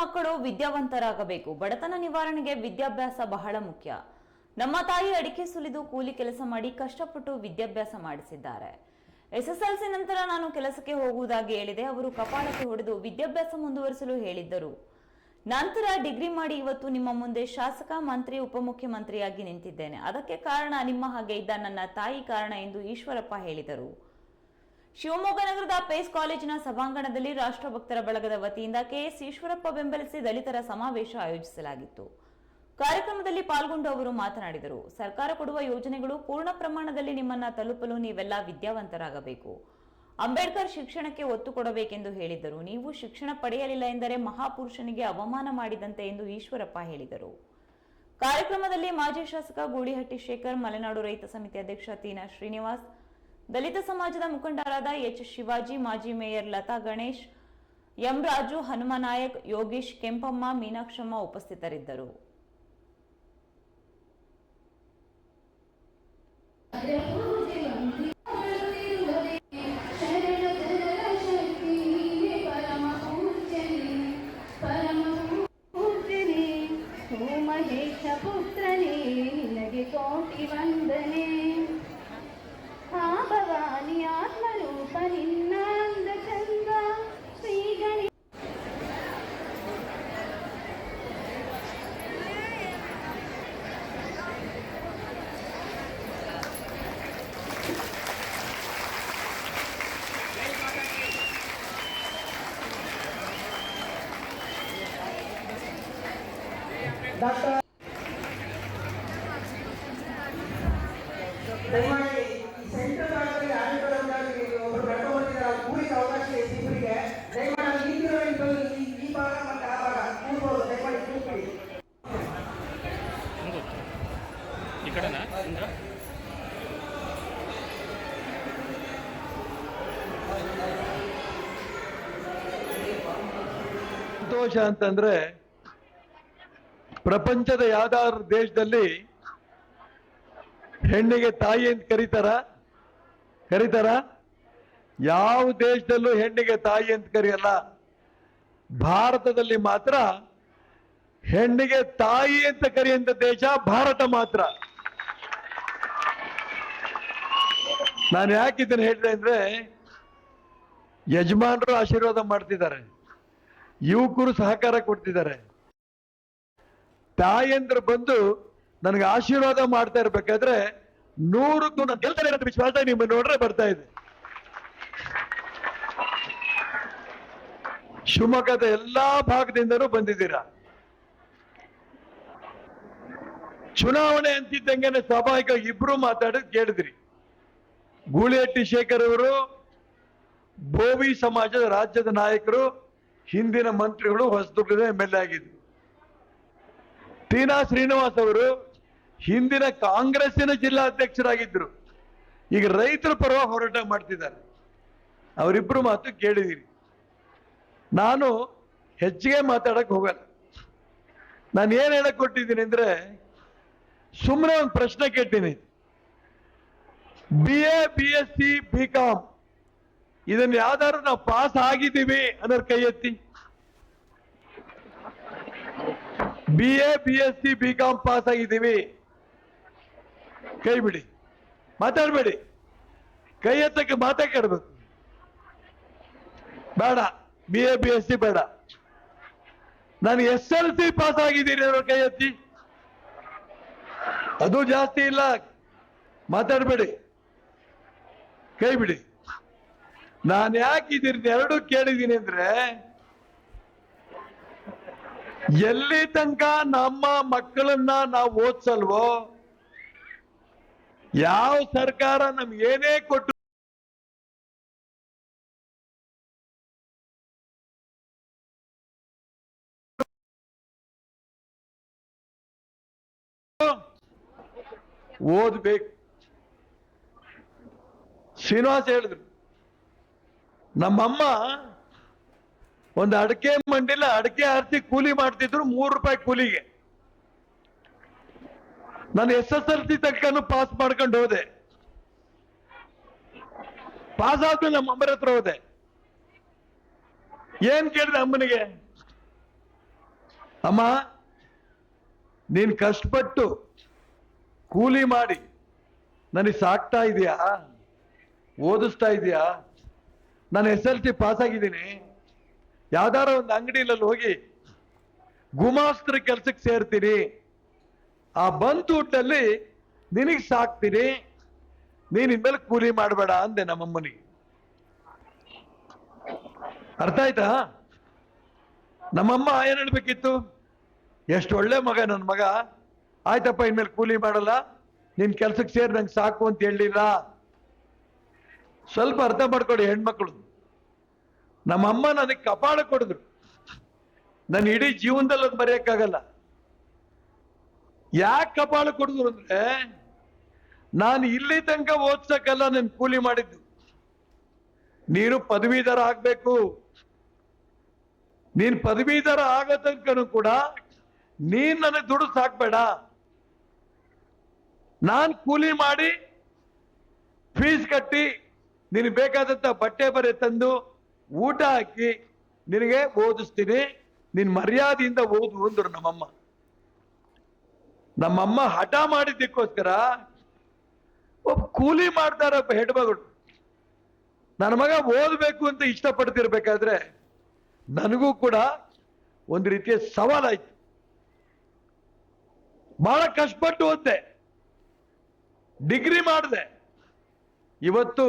ಮಕ್ಕಳು ವಿದ್ಯಾವಂತರಾಗಬೇಕು. ಬಡತನ ನಿವಾರಣೆಗೆ ವಿದ್ಯಾಭ್ಯಾಸ ಬಹಳ ಮುಖ್ಯ. ನಮ್ಮ ತಾಯಿ ಅಡಿಕೆ ಸುಲಿದು ಕೂಲಿ ಕೆಲಸ ಮಾಡಿ ಕಷ್ಟಪಟ್ಟು ವಿದ್ಯಾಭ್ಯಾಸ ಮಾಡಿಸಿದ್ದಾರೆ. ಎಸ್ಎಸ್ಎಲ್ಸಿ ನಂತರ ನಾನು ಕೆಲಸಕ್ಕೆ ಹೋಗುವುದಾಗಿ ಹೇಳಿದೆ. ಅವರು ಕಪಾಳಕ್ಕೆ ಹೊಡೆದು ವಿದ್ಯಾಭ್ಯಾಸ ಮುಂದುವರಿಸಲು ಹೇಳಿದ್ದರು. ನಂತರ ಡಿಗ್ರಿ ಮಾಡಿ ಇವತ್ತು ನಿಮ್ಮ ಮುಂದೆ ಶಾಸಕ, ಮಂತ್ರಿ, ಉಪಮುಖ್ಯಮಂತ್ರಿಯಾಗಿ ನಿಂತಿದ್ದೇನೆ. ಅದಕ್ಕೆ ಕಾರಣ ನಿಮ್ಮ ಹಾಗೆ ಇದ್ದ ನನ್ನ ತಾಯಿ ಕಾರಣ ಎಂದು ಈಶ್ವರಪ್ಪ ಹೇಳಿದರು. ಶಿವಮೊಗ್ಗ ನಗರದ ಪೇಸ್ ಕಾಲೇಜಿನ ಸಭಾಂಗಣದಲ್ಲಿ ರಾಷ್ಟ್ರಭಕ್ತರ ಬಳಗದ ವತಿಯಿಂದ ಕೆಎಸ್ ಈಶ್ವರಪ್ಪ ಬೆಂಬಲಿಸಿ ದಲಿತರ ಸಮಾವೇಶ ಆಯೋಜಿಸಲಾಗಿತ್ತು. ಕಾರ್ಯಕ್ರಮದಲ್ಲಿ ಪಾಲ್ಗೊಂಡು ಅವರು ಮಾತನಾಡಿದರು. ಸರ್ಕಾರ ಕೊಡುವ ಯೋಜನೆಗಳು ಪೂರ್ಣ ಪ್ರಮಾಣದಲ್ಲಿ ನಿಮ್ಮನ್ನ ತಲುಪಲು ನೀವೆಲ್ಲ ವಿದ್ಯಾವಂತರಾಗಬೇಕು. ಅಂಬೇಡ್ಕರ್ ಶಿಕ್ಷಣಕ್ಕೆ ಒತ್ತು ಕೊಡಬೇಕೆಂದು ಹೇಳಿದರು ನೀವು ಶಿಕ್ಷಣ ಪಡೆಯಲಿಲ್ಲ ಎಂದರೆ ಮಹಾಪುರುಷನಿಗೆ ಅವಮಾನ ಮಾಡಿದಂತೆ ಎಂದು ಈಶ್ವರಪ್ಪ ಹೇಳಿದರು. ಕಾರ್ಯಕ್ರಮದಲ್ಲಿ ಮಾಜಿ ಶಾಸಕ ಗೂಳಿಹಟ್ಟಿ ಶೇಖರ್, ಮಲೆನಾಡು ರೈತ ಸಮಿತಿ ಅಧ್ಯಕ್ಷ ತೀನಾ ಶ್ರೀನಿವಾಸ್ ದಲಿತ ಸಮಾಜದ ಮುಖಂಡರಾದ ಎಚ್ ಶಿವಾಜಿ, ಮಾಜಿ ಮೇಯರ್ ಲತಾ ಗಣೇಶ್, ಎಂ ರಾಜು ಹನುಮನಾಯಕ್ ಯೋಗೀಶ್ ಕೆಂಪಮ್ಮ, ಮೀನಾಕ್ಷಮ್ಮ ಉಪಸ್ಥಿತರಿದ್ದರು. ದಯಮಾಡಿ ಈ ಸೆಂಟ್ರಲ್ ಭಾಗದಲ್ಲಿ ಆಡಳಿತದಲ್ಲಿ ಒಬ್ಬರು ನಡ್ಕೊಂಡು ಬರ್ತಿದ್ದಾರೆ ಕೂರಿಗೆ ಅವಕಾಶ ಇದೆ ಇಬ್ಬರಿಗೆ ದಯಮಾಡಿ ಅಲ್ಲಿ ನಿಂತಿರೋ ಇಬ್ಬರು ಈ ಈ ಭಾಗ ಮತ್ತೆ ಆ ಭಾಗ ಕೂರ್ಬೋದು ದಯಮಾಡಿ ಕೂರ್ಬಿಡಿ ಈ ಕಡೆನಾ ಇಂದ್ರ ಸಂತೋಷ ಅಂತಂದ್ರೆ ಪ್ರಪಂಚದ ಯಾವ್ದಾದ್ರು ದೇಶದಲ್ಲಿ ಹೆಣ್ಣಿಗೆ ತಾಯಿ ಅಂತ ಕರೀತಾರ? ಕರೀತಾರ? ಯಾವ ದೇಶದಲ್ಲೂ ಹೆಣ್ಣಿಗೆ ತಾಯಿ ಅಂತ ಕರೆಯಲ್ಲ. ಭಾರತದಲ್ಲಿ ಮಾತ್ರ ಹೆಣ್ಣಿಗೆ ತಾಯಿ ಅಂತ ಕರೆಯುವಂತ ದೇಶ ಭಾರತ ಮಾತ್ರ. ನಾನು ಯಾಕೆ ಇದನ್ನು ಹೇಳಿದೆ ಅಂದ್ರೆ, ಯಜಮಾನರು ಆಶೀರ್ವಾದ ಮಾಡ್ತಿದ್ದಾರೆ. ಯುವಕರು ಸಹಕಾರ ಕೊಡ್ತಿದ್ದಾರೆ. ತಾಯಂದ್ರು ಬಂದು ನನಗೆ ಆಶೀರ್ವಾದ ಮಾಡ್ತಾ ಇರ್ಬೇಕಾದ್ರೆ ನೂರಕ್ಕೂ ನಾನು ಗೆಲ್ತಾರೆ ಅಂತ ವಿಶ್ವಾಸ ನಿಮ್ಮ ನೋಡ್ರೆ ಬರ್ತಾ ಇದೆ. ಶಿವಮೊಗ್ಗದ ಎಲ್ಲಾ ಭಾಗದಿಂದನೂ ಬಂದಿದ್ದೀರಾ? ಚುನಾವಣೆ ಅಂತಿದ್ದಂಗೆ ಸ್ವಾಭಾವಿಕ ಇಬ್ರು ಮಾತಾಡೋದು ಕೇಳಿದ್ರಿ. ಗೂಳಿಹಟ್ಟಿ ಶೇಖರ್ ಅವರು, ಬೋವಿ ಸಮಾಜದ ರಾಜ್ಯದ ನಾಯಕರು, ಹಿಂದಿನ ಮಂತ್ರಿಗಳು ಹೊಸದುರ್ಗದ ಎಂ ಎಲ್ ಎ ಆಗಿದ್ರು ತೀನಾ ಶ್ರೀನಿವಾಸ್ ಅವರು ಹಿಂದಿನ ಕಾಂಗ್ರೆಸ್ಸಿನ ಜಿಲ್ಲಾಧ್ಯಕ್ಷರಾಗಿದ್ದರು. ಈಗ ರೈತರ ಪರವಾಗಿ ಹೋರಾಟ ಮಾಡ್ತಿದ್ದಾರೆ. ಅವರಿಬ್ಬರು ಮಾತು ಕೇಳಿದೀನಿ. ನಾನು ಹೆಚ್ಚಿಗೆ ಮಾತಾಡಕ್ಕೆ ಹೋಗಲ್ಲ. ನಾನು ಏನು ಹೇಳಕ್ ಕೊಟ್ಟಿದ್ದೀನಿ ಅಂದರೆ ಸುಮ್ಮನೆ ಒಂದು ಪ್ರಶ್ನೆ ಕೇಳ್ತೀನಿ. B A B S C B com ಇದನ್ನು ಯಾವ್ದಾದ್ರು ನಾವು ಪಾಸ್ ಆಗಿದ್ದೀವಿ ಅನ್ನೋರು ಕೈ ಎತ್ತಿ. B A B S C B com pass ಆಗಿದ್ದೀವಿ ಕೈ ಬಿಡಿ. ಮಾತಾಡಬೇಡಿ. ಕೈ ಎತ್ತಕ್ಕೆ ಕೇಳಬೇಕು ಬೇಡ. B A B S C ಬೇಡ. ನಾನು ಎಸ್ ಎಲ್ ಸಿ ಪಾಸ್ ಆಗಿದ್ದೀರಿ ಅನ್ನೋ ಕೈ ಎತ್ತಿ. ಅದು ಜಾಸ್ತಿ ಇಲ್ಲ. ಮಾತಾಡಬೇಡಿ. ಕೈ ಬಿಡಿ. ನಾನು ಯಾಕಿದ್ದೀರಿ ಎರಡು ಕೇಳಿದ್ದೀನಿ ಅಂದ್ರೆ ಎಲ್ಲಿ ತನಕ ನಮ್ಮ ಮಕ್ಕಳನ್ನ ನಾವು ಓದ್ಸಲ್ವೋ? ಯಾವ ಸರ್ಕಾರ ನಮ್ಗೆ ಏನೇ ಕೊಟ್ಟು ಓದ್ಬೇಕು. ಶ್ರೀನಿವಾಸ್ ಹೇಳಿದ್ರು, ನಮ್ಮಮ್ಮ ಒಂದು ಅಡಕೆ ಮಂಡಿಲ್ಲ ಅಡಕೆ ಆರಿಸಿ ಕೂಲಿ ಮಾಡ್ತಿದ್ರು ಮೂರು ರೂಪಾಯಿ ಕೂಲಿಗೆ. ನಾನು ಎಸ್ ಎಸ್ ಎಲ್ ಸಿ ತನಕನು ಪಾಸ್ ಮಾಡ್ಕೊಂಡು ಹೋದೆ. ಪಾಸ್ ಆದ್ಮೇಲೆ ನಮ್ಮ ಅಮ್ಮರ ಹತ್ರ ಹೋದೆ. ಏನ್ ಕೇಳಿದೆ ಅಮ್ಮನಿಗೆ? ಅಮ್ಮ, ನೀನ್ ಕಷ್ಟಪಟ್ಟು ಕೂಲಿ ಮಾಡಿ ನನಗೆ ಸಾಕ್ತಾ ಇದೆಯಾ? ಓದಿಸ್ತಾ ಇದೆಯಾ? ನಾನು ಎಸ್ ಎಲ್ ಸಿ ಪಾಸ್ ಆಗಿದ್ದೀನಿ. ಯಾವ್ದಾರ ಒಂದು ಅಂಗಡಿಲಲ್ಲಿ ಹೋಗಿ ಗುಮಾಸ್ತ್ರ ಕೆಲ್ಸಕ್ಕೆ ಸೇರ್ತೀರಿ ಆ ಬಂತು ಊಟಲ್ಲಿ ನಿನಗೆ ಸಾಕ್ತೀರಿ ನೀನ್ ಇನ್ಮೇಲೆ ಕೂಲಿ ಮಾಡಬೇಡ ಅಂದೆ ನಮ್ಮಮ್ಮನಿಗೆ. ಅರ್ಥ ಆಯ್ತಾ? ನಮ್ಮಮ್ಮ ಏನ್ ಹೇಳ್ಬೇಕಿತ್ತು? ಎಷ್ಟು ಒಳ್ಳೆ ಮಗ ನನ್ನ ಮಗ. ಆಯ್ತಪ್ಪ, ಇನ್ಮೇಲೆ ಕೂಲಿ ಮಾಡಲ್ಲ. ನಿನ್ ಕೆಲ್ಸಕ್ಕೆ ಸೇರಿ ನಂಗೆ ಸಾಕು ಅಂತ ಹೇಳಿಲ್ಲ. ಸ್ವಲ್ಪ ಅರ್ಥ ಮಾಡ್ಕೊಡಿ ಹೆಣ್ಮಕ್ಳು. ನಮ್ಮಮ್ಮ ನನಗೆ ಕಪಾಳ ಕೊಡಿದ್ರು. ನನ್ನ ಇಡೀ ಜೀವನದಲ್ಲಿ ಅದು ಮರೆಯಕ್ಕಾಗಲ್ಲ ಯಾಕೆ ಕಪಾಳ ಕೊಡಿದ್ರು ಅಂದ್ರೆ, ನಾನು ಇಲ್ಲಿ ತನಕ ಓದ್ಸಕ್ಕೆಲ್ಲ ನಾನು ಕೂಲಿ ಮಾಡಿದ್ದು. ನೀನು ಪದವೀಧರ ಆಗ್ಬೇಕು. ನೀನ್ ಪದವೀಧರ ಆಗೋ ತನಕನೂ ಕೂಡ ನೀನ್ ನನಗೆ ದುಡ್ಡು ಸಾಕ್ಬೇಡ. ನಾನ್ ಕೂಲಿ ಮಾಡಿ ಫೀಸ್ ಕಟ್ಟಿ ನೀನು ಬೇಕಾದಂತ ಬಟ್ಟೆ ಬರೆ ತಂದು ಊಟ ಹಾಕಿ ನಿನಗೆ ಓದಿಸ್ತೀನಿ, ನಿನ್ ಮರ್ಯಾದೆಯಿಂದ ಓದು ಅಂದ್ರು ನಮ್ಮಮ್ಮ. ನಮ್ಮಮ್ಮ ಹಠ ಮಾಡಿದ್ದಕ್ಕೋಸ್ಕರ ಒಬ್ಬ ಕೂಲಿ ಮಾಡ್ತಾರ ಹೆಣ್ಮಗಳು. ನನ್ನ ಮಗ ಓದಬೇಕು ಅಂತ ಇಷ್ಟಪಡ್ತಿರ್ಬೇಕಾದ್ರೆ ನನಗೂ ಕೂಡ ಒಂದು ರೀತಿಯ ಸವಾಲಾಯ್ತು. ಬಹಳ ಕಷ್ಟಪಟ್ಟು ಓದ್ದೆ. ಡಿಗ್ರಿ ಮಾಡಿದೆ. ಇವತ್ತು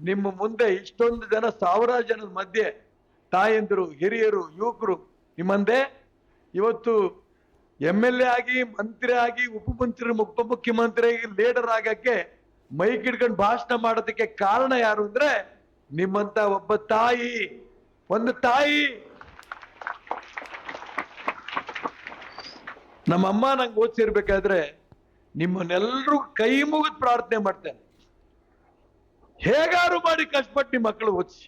ನಿಮ್ಮ ಮುಂದೆ ಇಷ್ಟೊಂದು ಜನ ಸಾವಿರಾರು ಜನದ ಮಧ್ಯೆ ತಾಯಂದಿರು, ಹಿರಿಯರು, ಯುವಕರು ನಿಮ್ಮಂದೆ ಇವತ್ತು ಎಂ ಎಲ್ ಎ ಆಗಿ, ಮಂತ್ರಿ ಆಗಿ, ಉಪಮಂತ್ರಿ, ಉಪಮುಖ್ಯಮಂತ್ರಿ ಆಗಿ, ಲೀಡರ್ ಆಗಕ್ಕೆ ಮೈಕ್ ಹಿಡ್ಕೊಂಡು ಭಾಷಣ ಮಾಡೋದಕ್ಕೆ ಕಾರಣ ಯಾರು ಅಂದ್ರೆ ನಿಮ್ಮಂತ ಒಬ್ಬ ತಾಯಿ, ಒಂದು ತಾಯಿ. ನಮ್ಮಮ್ಮ ನಂಗೆ ಓದ್ಸಿರ್ಬೇಕಾದ್ರೆ ನಿಮ್ಮನ್ನೆಲ್ಲರೂ ಕೈ ಮುಗಿದು ಪ್ರಾರ್ಥನೆ ಮಾಡ್ತೇನೆ. ಹೇಗಾರು ಮಾಡಿ ಕಷ್ಟಪಟ್ಟು ನಿಮ್ಮ ಮಕ್ಕಳು ಓದಿಸಿ?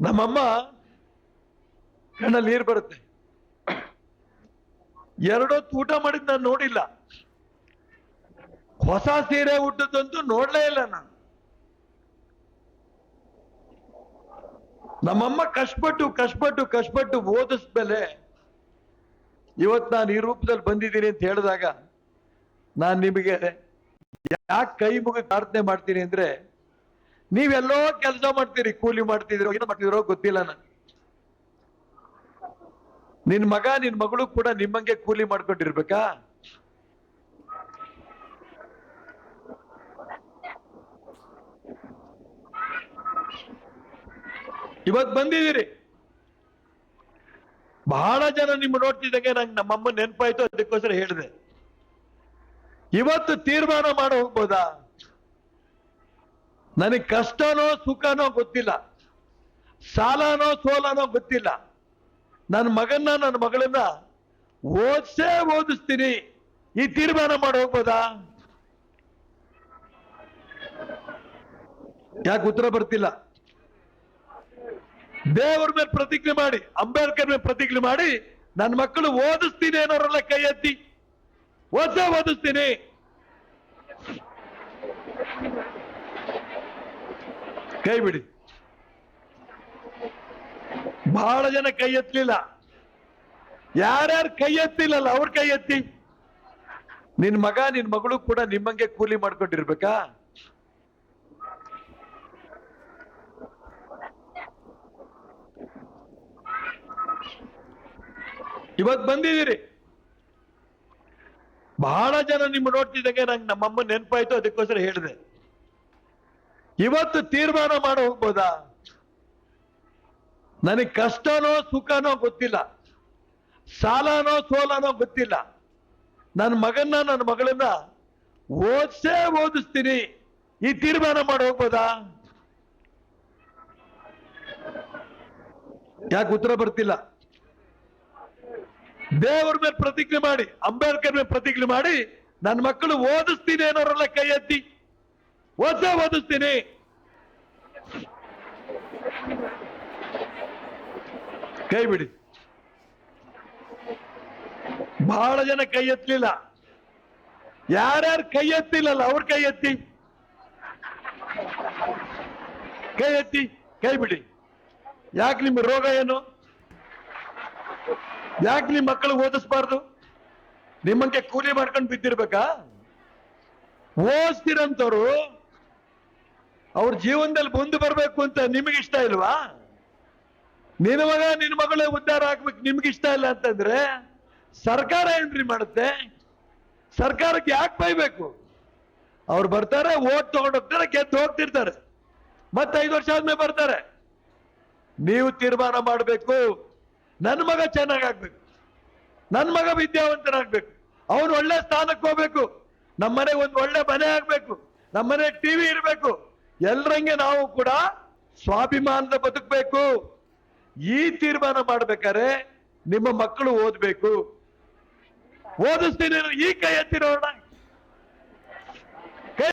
ನಮ್ಮಮ್ಮ ಕಣ್ಣಲ್ಲಿ ನೀರು ಬರುತ್ತೆ. ಎರಡೊತ್ತು ಊಟ ಮಾಡಿದ್ ನಾನು ನೋಡಿಲ್ಲ. ಹೊಸ ಸೀರೆ ಹುಟ್ಟದಂತೂ ನೋಡ್ಲೇ ಇಲ್ಲ ನಾನು. ನಮ್ಮಮ್ಮ ಕಷ್ಟಪಟ್ಟು ಕಷ್ಟಪಟ್ಟು ಕಷ್ಟಪಟ್ಟು ಓದಿಸ್ಮೇಲೆ ಇವತ್ತು ನಾನು ಈ ರೂಪದಲ್ಲಿ ಬಂದಿದ್ದೀನಿ ಅಂತ ಹೇಳಿದಾಗ ನಾನು ನಿಮಗೆ ಯಾಕೆ ಕೈ ಮುಗಿ ಪ್ರಾರ್ಥನೆ ಮಾಡ್ತೀನಿ ಅಂದ್ರೆ ನೀವೆಲ್ಲೋ ಕೆಲಸ ಮಾಡ್ತೀರಿ, ಕೂಲಿ ಮಾಡ್ತಿದ್ರೋ ಏನೋ ಮಾಡ್ತಿದ್ರೋ ಗೊತ್ತಿಲ್ಲ ನನ್ ನಿನ್ ಮಗ, ನಿನ್ ಮಗಳು ಕೂಡ ನಿಮ್ಮಂಗೆ ಕೂಲಿ ಮಾಡ್ಕೊಂಡಿರ್ಬೇಕಾ? ಇವತ್ ಬಂದಿದ್ದೀರಿ. ಬಹಳ ಜನ ನಿಮ್ ನೋಡ್ತಿದ್ದಂಗೆ ನಂಗೆ ನಮ್ಮಮ್ಮ ನೆನಪಾಯ್ತು, ಅದಕ್ಕೋಸ್ಕರ ಹೇಳಿದೆ. ಇವತ್ತು ತೀರ್ಮಾನ ಮಾಡಿ ಹೋಗ್ಬೋದಾ? ನನಗೆ ಕಷ್ಟನೋ ಸುಖನೋ ಗೊತ್ತಿಲ್ಲ. ಸಾಲನೋ ಸೋಲನೋ ಗೊತ್ತಿಲ್ಲ. ನನ್ನ ಮಗನ್ನ ನನ್ನ ಮಗಳನ್ನ ಓದ್ಸೇ ಓದಿಸ್ತೀನಿ. ಈ ತೀರ್ಮಾನ ಮಾಡಿ ಹೋಗ್ಬೋದಾ? ಯಾಕೆ ಉತ್ತರ ಬರ್ತಿಲ್ಲ? ದೇವರ ಮೇಲೆ ಪ್ರತಿಜ್ಞೆ ಮಾಡಿ, ಅಂಬೇಡ್ಕರ್ ಮೇಲೆ ಪ್ರತಿಜ್ಞೆ ಮಾಡಿ ನನ್ನ ಮಕ್ಕಳು ಓದಿಸ್ತೀನಿ ಅನ್ನೋರೆಲ್ಲ ಕೈ ಎತ್ತಿ ಓದ್ಸೇ ಓದಿಸ್ತೀನಿ ಕೈ ಬಿಡಿ. ಬಹಳ ಜನ ಕೈ ಎತ್ತಲಿಲ್ಲ ಯಾರ್ಯಾರು ಕೈ ಎತ್ತಿಲ್ಲಲ್ಲ ಅವ್ರ ಕೈ ಎತ್ತಿ. ನಿನ್ ಮಗ, ನಿನ್ ಮಗಳು ಕೂಡ ನಿಮ್ಮಂಗೆ ಕೂಲಿ ಮಾಡ್ಕೊಂಡಿರ್ಬೇಕಾ? ಇವತ್ ಬಂದಿದ್ದೀರಿ. ಬಹಳ ಜನ ನಿಮ್ಮ ನೋಡ್ತಿದ್ದಂಗೆ ನಂಗೆ ನಮ್ಮಮ್ಮ ನೆನಪಾಯ್ತು, ಅದಕ್ಕೋಸ್ಕರ ಹೇಳಿದೆ. ಇವತ್ತು ತೀರ್ಮಾನ ಮಾಡಿ ಹೋಗ್ಬೋದಾ? ನನಗೆ ಕಷ್ಟನೋ ಸುಖನೋ ಗೊತ್ತಿಲ್ಲ. ಸಾಲನೋ ಸೋಲನೋ ಗೊತ್ತಿಲ್ಲ. ನನ್ನ ಮಗನ್ನ ನನ್ನ ಮಗಳನ್ನ ಓದ್ಸೇ ಓದಿಸ್ತೀನಿ. ಈ ತೀರ್ಮಾನ ಮಾಡಿ ಹೋಗ್ಬೋದಾ? ಯಾಕೆ ಉತ್ತರ ಬರ್ತಿಲ್ಲ? ದೇವರ ಮೇಲೆ ಪ್ರತಿಜ್ಞೆ ಮಾಡಿ, ಅಂಬೇಡ್ಕರ್ ಮೇಲೆ ಪ್ರತಿಜ್ಞೆ ಮಾಡಿ, ನನ್ನ ಮಕ್ಕಳು ಓದಿಸ್ತೀನಿ ಅನ್ನೋರೆಲ್ಲ ಕೈ ಎತ್ತಿ. ಓದ್ಸೇ ಓದಿಸ್ತೀನಿ. ಕೈ ಬಿಡಿ. ಬಹಳ ಜನ ಕೈ ಎತ್ತಲಿಲ್ಲ. ಯಾರ್ಯಾರು ಕೈ ಎತ್ತಿಲ್ಲಲ್ಲ, ಅವ್ರ ಕೈ ಎತ್ತಿ. ಕೈ ಎತ್ತಿ, ಕೈ ಬಿಡಿ. ಯಾಕೆ ನಿಮ್ಮ ರೋಗ ಏನು? ಯಾಕೆ ನಿಮ್ಮ ಮಕ್ಕಳು ಓದಿಸ್ಬಾರ್ದು? ನಿಮ್ಮಂಗೆ ಕೂಲಿ ಮಾಡ್ಕೊಂಡು ಬಿದ್ದಿರ್ಬೇಕಾ? ಓದಿಸ್ತಿರಂತವ್ರು ಅವ್ರ ಜೀವನದಲ್ಲಿ ಮುಂದೆ ಬರ್ಬೇಕು ಅಂತ ನಿಮಗೆ ಇಷ್ಟ ಇಲ್ವಾ? ನಿನ್ನ ಮಗ ನಿನ್ನ ಮಗಳೇ ಉದ್ಧಾರ ಆಗ್ಬೇಕು ನಿಮ್ಗೆ ಇಷ್ಟ ಇಲ್ಲ ಅಂತಂದ್ರೆ ಸರ್ಕಾರ ಏನ್ರಿ ಮಾಡುತ್ತೆ? ಸರ್ಕಾರಕ್ಕೆ ಯಾಕೆ ಬೈಬೇಕು? ಅವ್ರು ಬರ್ತಾರೆ, ಓಟ್ ತಗೊಂಡು ಹೋಗ್ತಾರೆ ಗೆದ್ದು ಹೋಗ್ತಿರ್ತಾರೆ. ಮತ್ತೆ ಐದು ವರ್ಷ ಆದ್ಮೇಲೆ ಬರ್ತಾರೆ. ನೀವು ತೀರ್ಮಾನ ಮಾಡಬೇಕು. ನನ್ನ ಮಗ ಚೆನ್ನಾಗಾಗ್ಬೇಕು. ನನ್ನ ಮಗ ವಿದ್ಯಾವಂತನಾಗ್ಬೇಕು. ಅವನು ಒಳ್ಳೆ ಸ್ಥಾನಕ್ಕೆ ಹೋಗ್ಬೇಕು. ನಮ್ಮನೆಗೆ ಒಂದು ಒಳ್ಳೆ ಮನೆ ಆಗ್ಬೇಕು. ನಮ್ಮನೆ ಟಿವಿ ಇರಬೇಕು. ಎಲ್ರಂಗೆ ನಾವು ಕೂಡ ಸ್ವಾಭಿಮಾನದ ಬದುಕಬೇಕು. ಈ ತೀರ್ಮಾನ ಮಾಡ್ಬೇಕಾದ್ರೆ ನಿಮ್ಮ ಮಕ್ಕಳು ಓದ್ಬೇಕು. ಓದಿಸ್ತೀನಿ, ಈ ಕೈ ಎತ್ತಿ ನೋಡೋಣ